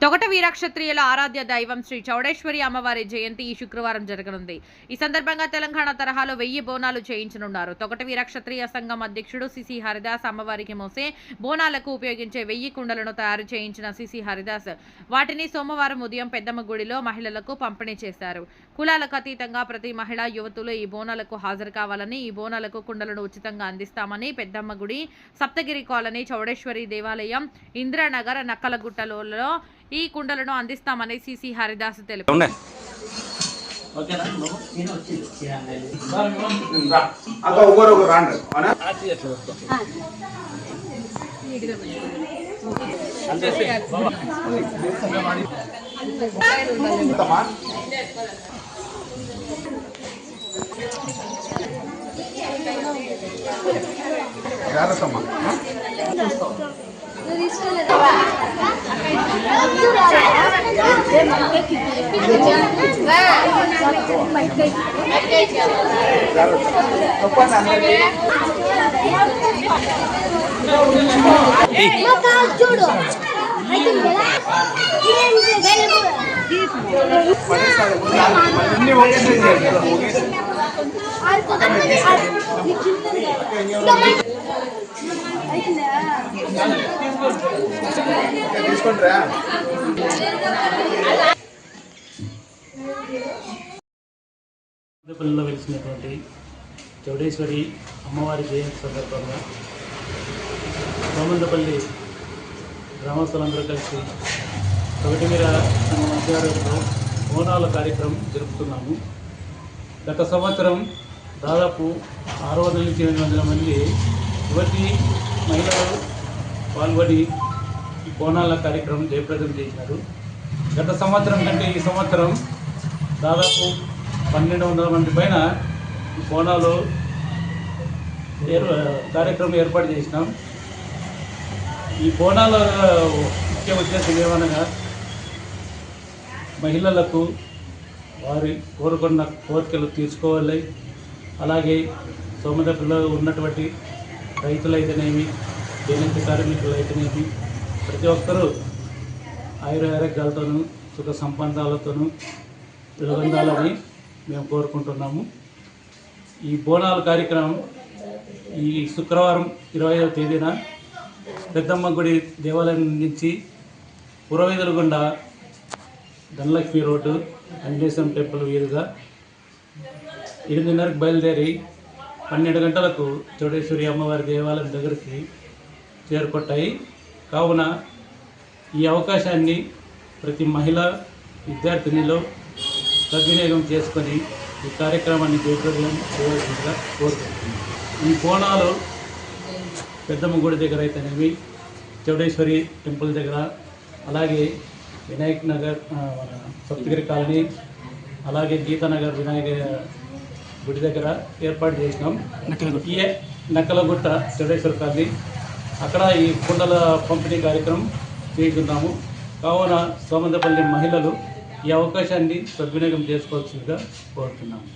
తొగట వీరక్షత్రియుల ఆరాధ్య దైవం శ్రీ చౌడేశ్వరి అమ్మవారి జయంతి ఈ శుక్రవారం జరగనుంది. ఈ సందర్భంగా తెలంగాణ తరహాలో వెయ్యి బోనాలు చేయించనున్నారు. తొగట వీరక్షత్రియ సంఘం అధ్యక్షుడు సిసి హరిదాస్ అమ్మవారికి మోసే బోనాలకు ఉపయోగించే వెయ్యి కుండలను తయారు చేయించిన సిసి హరిదాస్ వాటిని సోమవారం ఉదయం పెద్దమ్మ గుడిలో మహిళలకు పంపిణీ చేశారు. కులాలకు అతీతంగా ప్రతి మహిళ యువతులు ఈ బోనాలకు హాజరు కావాలని ఈ బోనాలకు కుండలను ఉచితంగా అందిస్తామని పెద్దమ్మ గుడి సప్తగిరి కాలనీ చౌడేశ్వరి దేవాలయం ఇందిరానగర్ నక్కలగుట్టలలో ఈ కుండలను అందిస్తామని సిసి హరిదాస్ తెలిపారు. ఉన్నాయి చూడు. అయితే ఒకేసారి చేయాలి. వెలిసినటువంటి చౌడేశ్వరి అమ్మవారి జయంతి సందర్భంగా సోమందపల్లి గ్రామస్తులందరూ కలిసి ఒకటిమీర సంఘం బోనాల కార్యక్రమం జరుపుతున్నాము గత సంవత్సరం దాదాపు ఆరు వందల నుంచి ఎనిమిది వందల మంది యువతి మహిళలు పాల్గొని ఈ కోణాల కార్యక్రమం జయప్రదం చేశారు. గత సంవత్సరం కంటే ఈ సంవత్సరం దాదాపు పన్నెండు వందల మంది పైన ఈ బోనాలు కార్యక్రమం ఏర్పాటు చేసినాం. ఈ కోణాల ముఖ్య ఉద్దేశం ఏమనగా మహిళలకు వారి కోరుకున్న కోరికలు తీర్చుకోవాలి. అలాగే సోమదగ్గరలో ఉన్నటువంటి రైతులైతేనేమి చేనేత కార్మికులు అయితేనేమి ప్రతి ఒక్కరూ ఆయురారోగ్యాలతోనూ సుఖ సంపదాలతోనూ వెలుగొందాలని మేము కోరుకుంటున్నాము. ఈ బోనాల కార్యక్రమం ఈ శుక్రవారం ఇరవైవ తేదీన పెద్దమ్మ గుడి దేవాలయం నుంచి పురవీధుల గుండా ధనలక్ష్మి రోడ్డు వెంకటేశ్వరం టెంపుల్ వీలుగా ఎనిమిదిన్నరకు బయలుదేరి పన్నెండు గంటలకు చౌడేశ్వరి అమ్మవారి దేవాలయం దగ్గరికి చేరుకుంటాయి కావున ఈ అవకాశాన్ని ప్రతి మహిళ విద్యార్థినిలో సద్వినియోగం చేసుకొని ఈ కార్యక్రమాన్ని జయప్రదం చేయవలసిందిగా కోరుకుంటున్నాను. ఈ కోణాలు పెద్దమ్మ గుడి దగ్గర అయితేనేమి చౌడేశ్వరి టెంపుల్ దగ్గర అలాగే వినాయక్ నగర్ సప్తగిరి కాలనీ అలాగే గీతానగర్ వినాయక గుడి దగ్గర ఏర్పాటు చేసినాం. ఈ నక్కలగుట్ట చౌడేశ్వర కాలనీ అక్కడ ఈ కుండల పంపిణీ కార్యక్రమం చేస్తున్నాము కావున సోమందపల్లి మహిళలు ఈ అవకాశాన్ని సద్వినియోగం చేసుకోవాల్సిందిగా కోరుతున్నాము.